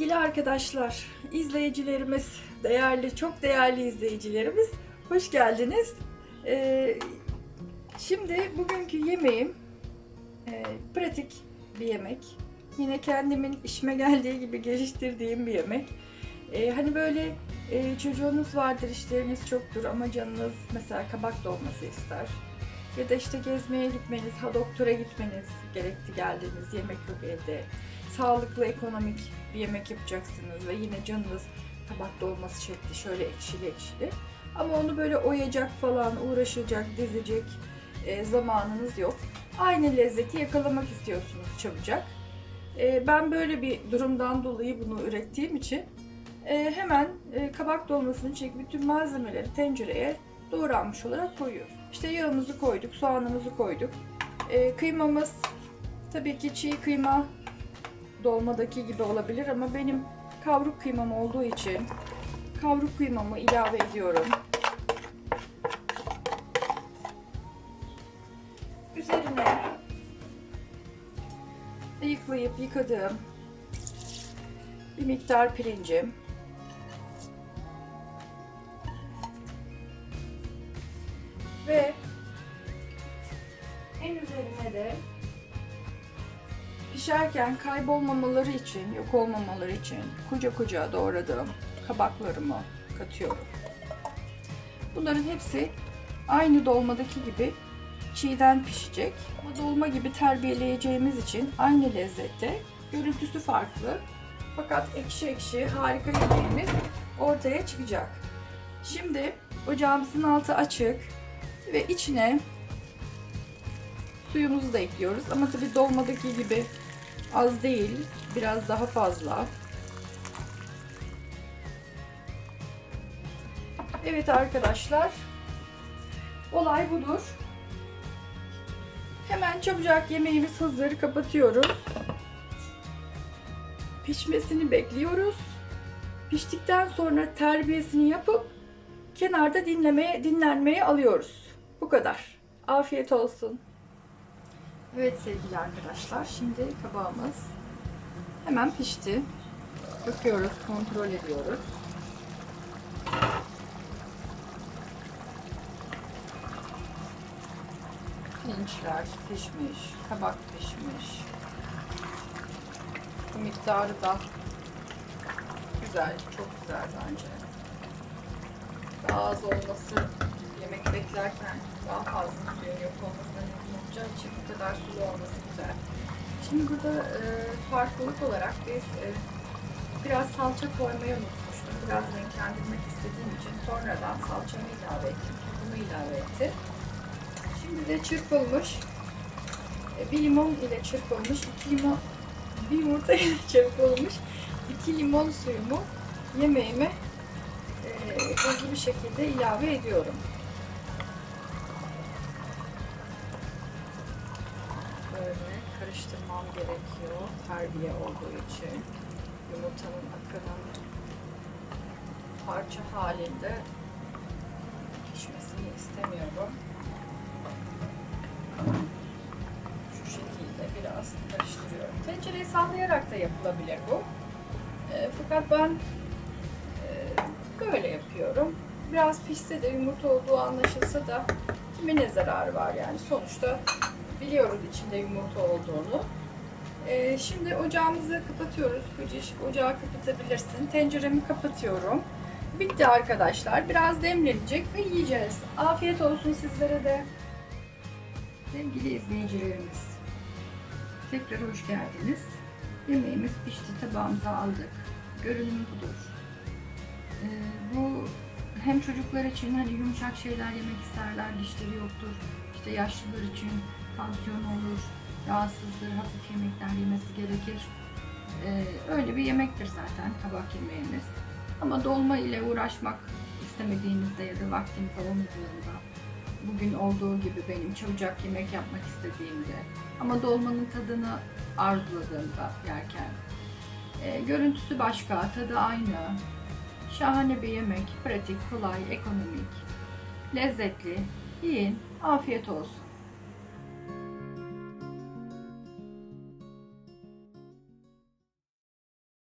Sevgili arkadaşlar, izleyicilerimiz, değerli, çok değerli izleyicilerimiz, hoş geldiniz. Ee, şimdi bugünkü yemeğim e, pratik bir yemek. Yine kendimin işime geldiği gibi geliştirdiğim bir yemek. Ee, hani böyle e, çocuğunuz vardır, işleriniz çoktur ama canınız mesela kabak dolması ister. Ya da işte gezmeye gitmeniz, ha doktora gitmeniz gerekti geldiğiniz yemek yok evde. Sağlıklı, ekonomik bir yemek yapacaksınız ve yine canınız kabak dolması çekti şöyle ekşili ekşili. Ama onu böyle oyacak falan, uğraşacak, dizecek e, zamanınız yok. Aynı lezzeti yakalamak istiyorsunuz çabucak. E, ben böyle bir durumdan dolayı bunu ürettiğim için e, hemen e, kabak dolmasını çek bütün malzemeleri tencereye doğranmış olarak koyuyoruz. İşte yağımızı koyduk, soğanımızı koyduk. E, kıymamız tabii ki çiğ kıyma dolmadaki gibi olabilir ama benim kavruk kıymam olduğu için kavruk kıymamı ilave ediyorum. Üzerine ayıklayıp yıkadığım bir miktar pirincim. De pişerken kaybolmamaları için, yok olmamaları için koca koca doğradığım kabaklarımı katıyorum. Bunların hepsi aynı dolmadaki gibi çiğden pişecek. Ama dolma gibi terbiyeleyeceğimiz için aynı lezzette. Görüntüsü farklı. Fakat ekşi ekşi harika yemeğimiz ortaya çıkacak. Şimdi ocağımızın altı açık ve içine suyumuzu da ekliyoruz. Ama tabii dolmadaki gibi az değil, biraz daha fazla. Evet arkadaşlar, olay budur. Hemen çabucak yemeğimiz hazır, kapatıyoruz. Pişmesini bekliyoruz. Piştikten sonra terbiyesini yapıp kenarda dinlemeye, dinlenmeye alıyoruz. Bu kadar. Afiyet olsun. Evet sevgili arkadaşlar, şimdi kabağımız hemen pişti. Bakıyoruz, kontrol ediyoruz. Pirinçler pişmiş, kabak pişmiş. Bu miktarı da güzel, çok güzel bence. Daha az olması yemek beklerken daha fazla suyun kadar sulu olması güzel. Şimdi burada e, farklılık olarak biz e, biraz salça koymayı unutmuştum. Biraz renklendirmek istediğim için sonradan salçamı ilave ettim, tuzumu ilave ettim. Şimdi de çırpılmış e, bir limon ile çırpılmış, iki limon, bir yumurta ile çırpılmış iki limon suyumu yemeğime e, hızlı bir şekilde ilave ediyorum. Böyle karıştırmam gerekiyor terbiye olduğu için. Yumurtanın akının parça halinde pişmesini istemiyorum. Şu şekilde biraz karıştırıyorum. Tencereyi sallayarak da yapılabilir bu. E, fakat ben e, böyle yapıyorum. Biraz pişse de yumurta olduğu anlaşılsa da kime ne zararı var yani sonuçta biliyoruz içinde yumurta olduğunu. Ee, şimdi ocağımızı kapatıyoruz. Kocacık ocağı kapatabilirsin. Tenceremi kapatıyorum. Bitti arkadaşlar. Biraz demlenecek ve yiyeceğiz. Afiyet olsun sizlere de. Sevgili izleyicilerimiz. Tekrar hoş geldiniz. Yemeğimiz pişti. Tabağımıza aldık. Görünüm budur. Ee, bu hem çocuklar için hani yumuşak şeyler yemek isterler, dişleri yoktur. İşte yaşlılar için tansiyon olur, rahatsızdır, hafif yemekler yemesi gerekir. Ee, öyle bir yemektir zaten kabak yemeğimiz. Ama dolma ile uğraşmak istemediğinizde ya da vaktim olamadığında, bugün olduğu gibi benim çabucak yemek yapmak istediğimde ama dolmanın tadını arzuladığımda yerken e, görüntüsü başka, tadı aynı. Şahane bir yemek, pratik, kolay, ekonomik, lezzetli. Yiyin, afiyet olsun.